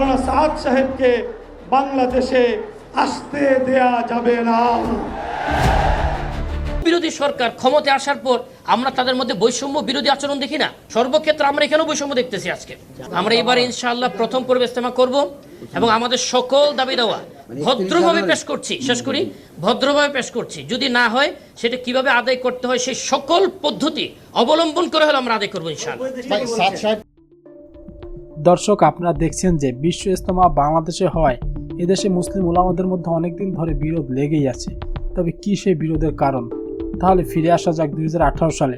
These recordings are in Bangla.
মাওলানা সাদ সাহেবকে বাংলাদেশে আসতে দেয়া যাবে না। বিরোধী সরকার ক্ষমতায় আসার পর আমরা তাদের মধ্যে বৈষম্য বিরোধী আচরণ দেখি না। সর্বক্ষেত্রে আমরা এখানেও বৈষম্য দেখতেছি আজকে। আমরা এবারে ইনশাআল্লাহ প্রথম পর্বে ইস্তেমা করব এবং আমাদের সকল দাবি দেওয়া ভদ্রভাবে পেশ করছি শেষ করি ভদ্রভাবে পেশ করছি। যদি না হয় সেটা কীভাবে আদায় করতে হয় সেই সকল পদ্ধতি অবলম্বন করে হলে আমরা আদায় করব ইনশাআল্লাহ। দর্শক, আপনারা দেখছেন যে বিশ্ব ইজতেমা বাংলাদেশে হয়। এদেশে মুসলিম ওলামাদের মধ্যে অনেকদিন ধরে বিরোধ লেগেই আছে। তবে কি সেই বিরোধের কারণ? তাহলে ফিরে আসা যাক দুই হাজার আঠারো সালে।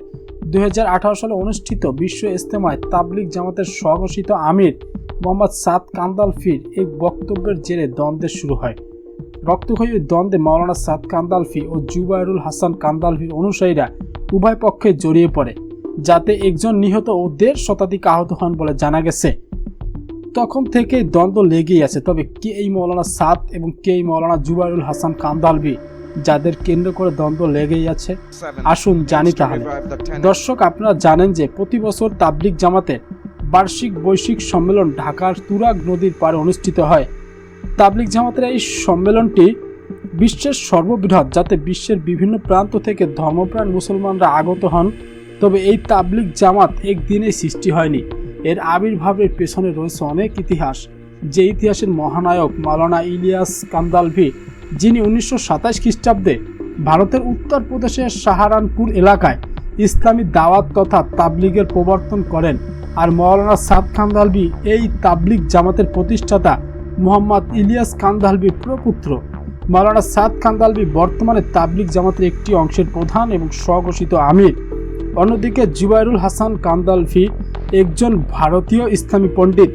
দুই হাজার আঠারো সালে অনুষ্ঠিত বিশ্ব ইজতেমায় তাবলিগ জামাতের স্বঘোষিত আমির মোহাম্মদ সাদ কান্দালফির এক বক্তব্যের জেরে দ্বন্দ্বের শুরু হয়। রক্তক্ষয়ী দ্বন্দ্বে মাওলানা সাদ কান্দালফি ও জুবাইরুল হাসান কান্দালফির অনুসারীরা উভয় পক্ষে জড়িয়ে পড়ে, যাতে একজন নিহত ও দেড় শতাধিক আহত হন বলে জানা গেছে। তখন থেকে দ্বন্দ্ব লেগেই আছে। তবে কে এই মৌলানা সাদ এবং কে এই মৌলানা জুবাইরুল হাসান কান্দালবি যাদের কেন্দ্র করে দ্বন্দ্ব লেগেই আছে? আসুন জানি তাহলে। দর্শক আপনারা জানেন যে প্রতি বছর তাবলিক জামাতের বার্ষিক বৈশ্বিক সম্মেলন ঢাকার তুরাগ নদীর পাড়ে অনুষ্ঠিত হয়। তাবলিক জামাতের এই সম্মেলনটি বিশ্বের সর্ববৃহৎ যাতে বিশ্বের বিভিন্ন প্রান্ত থেকে ধর্মপ্রাণ মুসলমানরা আগত হন। তবে এই তাবলিক জামাত একদিনেই সৃষ্টি হয়নি। এর আবির্ভাবের পেছনে রয়েছে অনেক ইতিহাস। যে ইতিহাসের মহানায়ক মাওলানা ইলিয়াস কান্দালভি, যিনি উনিশশো সাতাশ খ্রিস্টাব্দে ভারতের উত্তরপ্রদেশের সাহারানপুর এলাকায় ইসলামী দাওয়াত তথা তাবলিগের প্রবর্তন করেন আর মৌলানা সাদ কান্দালভি এই তাবলিগ জামাতের প্রতিষ্ঠাতা মোহাম্মদ ইলিয়াস কান্দালভির প্রপুত্র। মাওলানা সাদ কান্দালভি বর্তমানে তাবলিগ জামাতের একটি অংশের প্রধান এবং স্বঘোষিত আমির। অন্যদিকে জুবাইরুল হাসান কান্দালভি একজন ভারতীয় ইসলামী পণ্ডিত।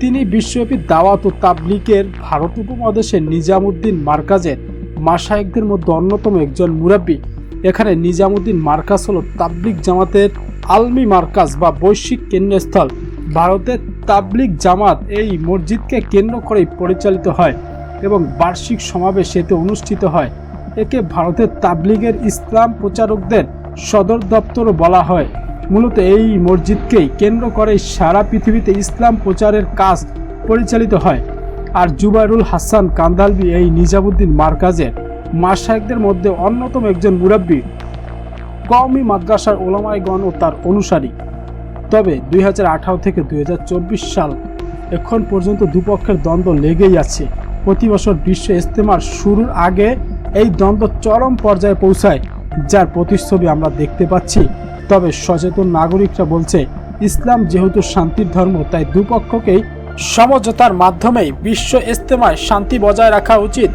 তিনি বিশ্বব্যাপী দাওয়াত ও তাবলিকের ভারত উপমহাদেশের নিজামুদ্দিন মার্কাজের মাসায়েকদের মধ্যে অন্যতম একজন মুরাব্বী। এখানে নিজামুদ্দিন মার্কাজ হল তাবলিক জামাতের আলমি মার্কাজ বা বৈশ্বিক কেন্দ্রস্থল। ভারতের তাবলিক জামাত এই মসজিদকে কেন্দ্র করেই পরিচালিত হয় এবং বার্ষিক সমাবেশ এতে অনুষ্ঠিত হয়। একে ভারতের তাবলিগের ইসলাম প্রচারকদের সদর দপ্তরও বলা হয়। মূলত এই মসজিদকেই কেন্দ্র করে সারা পৃথিবীতে ইসলাম প্রচারের কাজ পরিচালিত হয়। আর জুবাইরুল হাসান কান্দালবি এই নিজামুদ্দিন মার্কাজের মাসায়েকদের মধ্যে অন্যতম একজন মুরাব্বী। কওমি মাদ্রাসার ওলামাইগণ ও তার অনুসারী। তবে দুই হাজার আঠারো থেকে দুই হাজার চব্বিশ সাল এখন পর্যন্ত দুপক্ষের দ্বন্দ্ব লেগেই আছে। প্রতি বছর বিশ্ব ইজতেমার শুরুর আগে এই দ্বন্দ্ব চরম পর্যায়ে পৌঁছায়, যার প্রতিচ্ছবি আমরা দেখতে পাচ্ছি। তবে সচেতন নাগরিকরা বলছে, ইসলাম যেহেতু শান্তির ধর্ম, তাই দুপক্ষকেই সমঝোতার মাধ্যমেই বিশ্ব ইজতেমায় শান্তি বজায় রাখা উচিত।